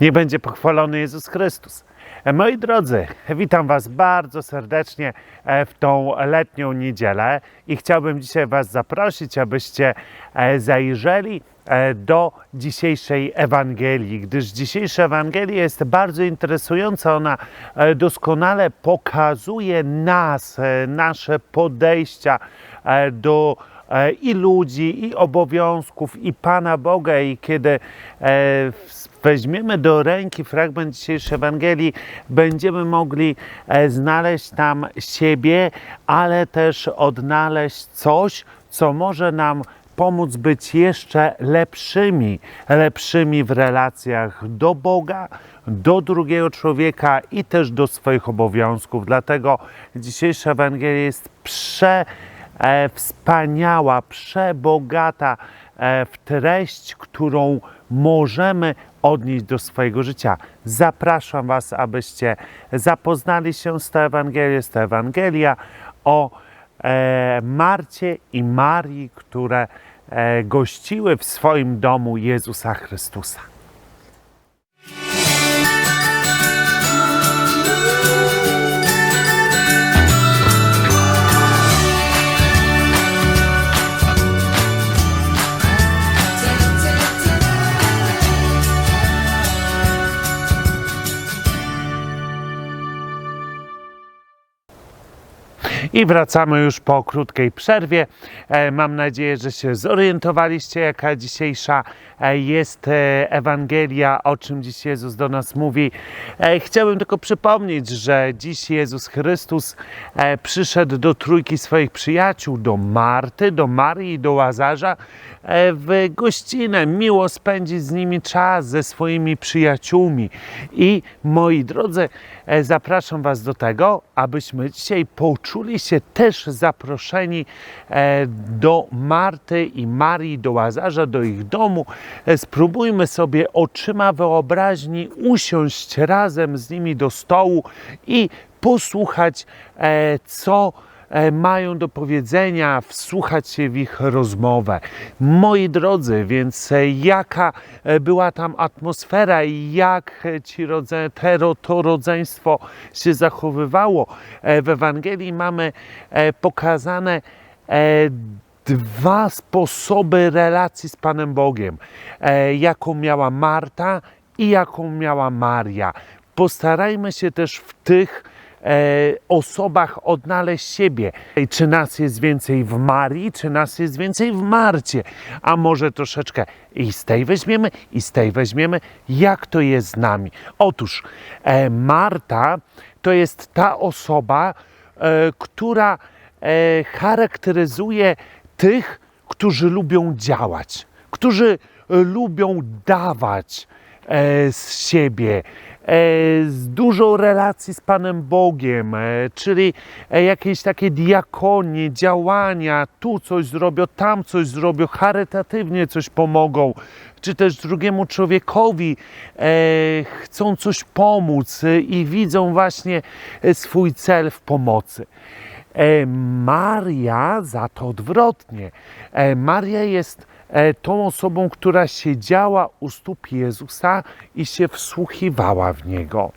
Niech będzie pochwalony Jezus Chrystus. E, Moi drodzy, witam Was bardzo serdecznie e, w tą letnią niedzielę i chciałbym dzisiaj Was zaprosić, abyście e, zajrzeli do dzisiejszej Ewangelii, gdyż dzisiejsza Ewangelia jest bardzo interesująca. Ona doskonale pokazuje nas, nasze podejścia do i ludzi, i obowiązków, i Pana Boga. I kiedy weźmiemy do ręki fragment dzisiejszej Ewangelii, będziemy mogli e, znaleźć tam siebie, ale też odnaleźć coś, co może nam pomóc być jeszcze lepszymi, lepszymi w relacjach do Boga, do drugiego człowieka i też do swoich obowiązków. Dlatego dzisiejsza Ewangelia jest prze e, wspaniała, przebogata e, w treść, którą możemy odnieść do swojego życia. Zapraszam Was, abyście zapoznali się z tą Ewangelią. Jest to Ewangelia o e, Marcie i Marii, które e, gościły w swoim domu Jezusa Chrystusa. I wracamy już po krótkiej przerwie. E, Mam nadzieję, że się zorientowaliście, jaka dzisiejsza e, jest e, Ewangelia, o czym dziś Jezus do nas mówi. Chciałbym tylko przypomnieć, że dziś Jezus Chrystus przyszedł do trójki swoich przyjaciół, do Marty, do Marii i do Łazarza w gościnę, miło spędzić z nimi czas, ze swoimi przyjaciółmi. I moi drodzy, zapraszam Was do tego, abyśmy dzisiaj poczuli się też zaproszeni e, do Marty i Marii, do Łazarza, do ich domu. E, Spróbujmy sobie oczyma wyobraźni usiąść razem z nimi do stołu i posłuchać, e, co mają do powiedzenia, wsłuchać się w ich rozmowę. Moi drodzy, więc e, jaka e, była tam atmosfera i jak e, ci rodze, te, to rodzeństwo się zachowywało. E, W Ewangelii mamy e, pokazane e, dwa sposoby relacji z Panem Bogiem, e, jaką miała Marta i jaką miała Maria. Postarajmy się też w tych e, osobach odnaleźć siebie. Czy nas jest więcej w Marii, czy nas jest więcej w Marcie? A może troszeczkę i z tej weźmiemy, i z tej weźmiemy. Jak to jest z nami? Otóż e, Marta to jest ta osoba, e, która e, charakteryzuje tych, którzy lubią działać, którzy e, lubią dawać e, z siebie, e, z dużą relacji z Panem Bogiem, e, czyli e, jakieś takie diakonie, działania, tu coś zrobią, tam coś zrobią, charytatywnie coś pomogą, czy też drugiemu człowiekowi e, chcą coś pomóc e, i widzą właśnie e, swój cel w pomocy. E, Maria za to odwrotnie. E, Maria jest e, tą osobą, która siedziała u stóp Jezusa i się wsłuchiwała w Niego.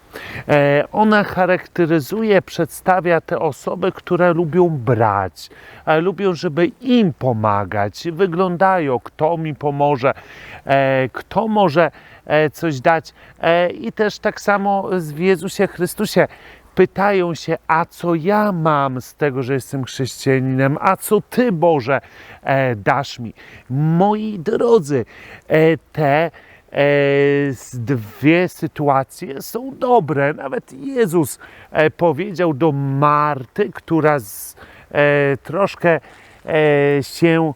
E, Ona charakteryzuje, przedstawia te osoby, które lubią brać, e, lubią, żeby im pomagać, wyglądają, kto mi pomoże, e, kto może e, coś dać. E, I też tak samo w Jezusie Chrystusie pytają się, a co ja mam z tego, że jestem chrześcijaninem, a co Ty, Boże, e, dasz mi. Moi drodzy, e, te e, dwie sytuacje są dobre. Nawet Jezus e, powiedział do Marty, która z, e, troszkę e, się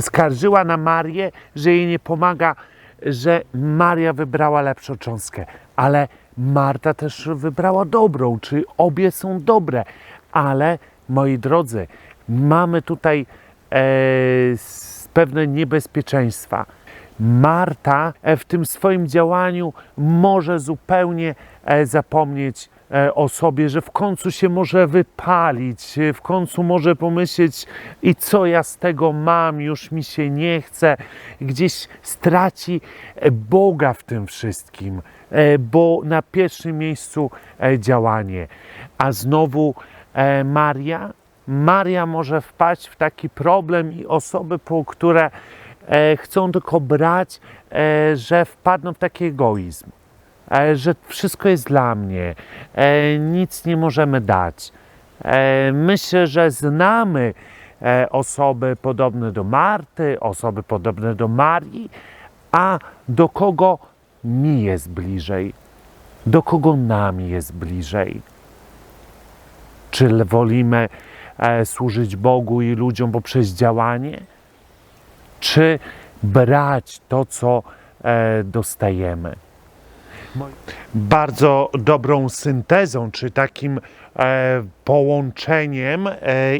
skarżyła na Marię, że jej nie pomaga, że Maria wybrała lepszą cząstkę, ale Marta też wybrała dobrą, czy obie są dobre, ale moi drodzy, mamy tutaj e, pewne niebezpieczeństwa. Marta e, w tym swoim działaniu może zupełnie e, zapomnieć o sobie, że w końcu się może wypalić, e, w końcu może pomyśleć i co ja z tego mam, już mi się nie chce, gdzieś straci e, Boga w tym wszystkim, e, bo na pierwszym miejscu e, działanie. A znowu e, Maria, Maria może wpaść w taki problem i osoby, po które e, chcą tylko brać, e, że wpadną w taki egoizm, e, że wszystko jest dla mnie, e, nic nie możemy dać. E, myślę, że znamy e, osoby podobne do Marty, osoby podobne do Marii, a do kogo mi jest bliżej? Do kogo nam jest bliżej? Czy wolimy e, służyć Bogu i ludziom poprzez działanie? Czy brać to, co e, dostajemy? Bardzo dobrą syntezą, czy takim e, połączeniem e,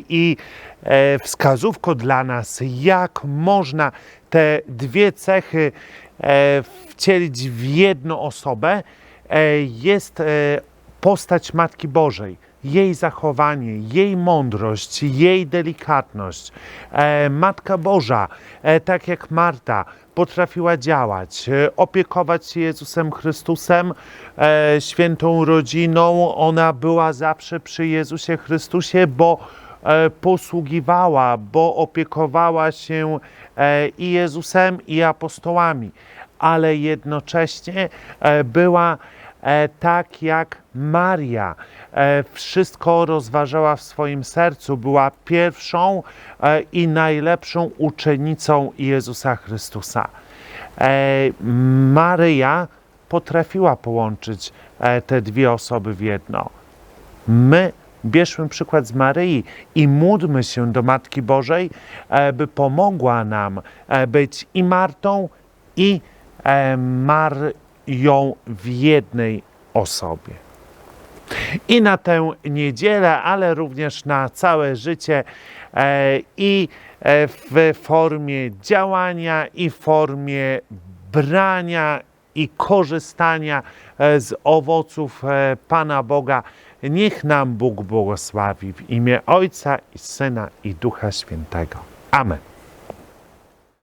i e, wskazówką dla nas, jak można te dwie cechy e, wcielić w jedną osobę, e, jest e, postać Matki Bożej, jej zachowanie, jej mądrość, jej delikatność. E, Matka Boża, e, tak jak Marta, potrafiła działać, e, opiekować się Jezusem Chrystusem, e, świętą rodziną. Ona była zawsze przy Jezusie Chrystusie, bo e, posługiwała, bo opiekowała się e, i Jezusem, i apostołami, ale jednocześnie e, była tak jak Maria. E, wszystko rozważała w swoim sercu, była pierwszą e, i najlepszą uczennicą Jezusa Chrystusa. E, Maryja potrafiła połączyć e, te dwie osoby w jedno. My bierzmy przykład z Maryi i módlmy się do Matki Bożej, e, by pomogła nam e, być i Martą, i e, Marią w jednej osobie. I na tę niedzielę, ale również na całe życie e, i e, w formie działania, i w formie brania i korzystania e, z owoców e, Pana Boga. Niech nam Bóg błogosławi w imię Ojca i Syna i Ducha Świętego. Amen.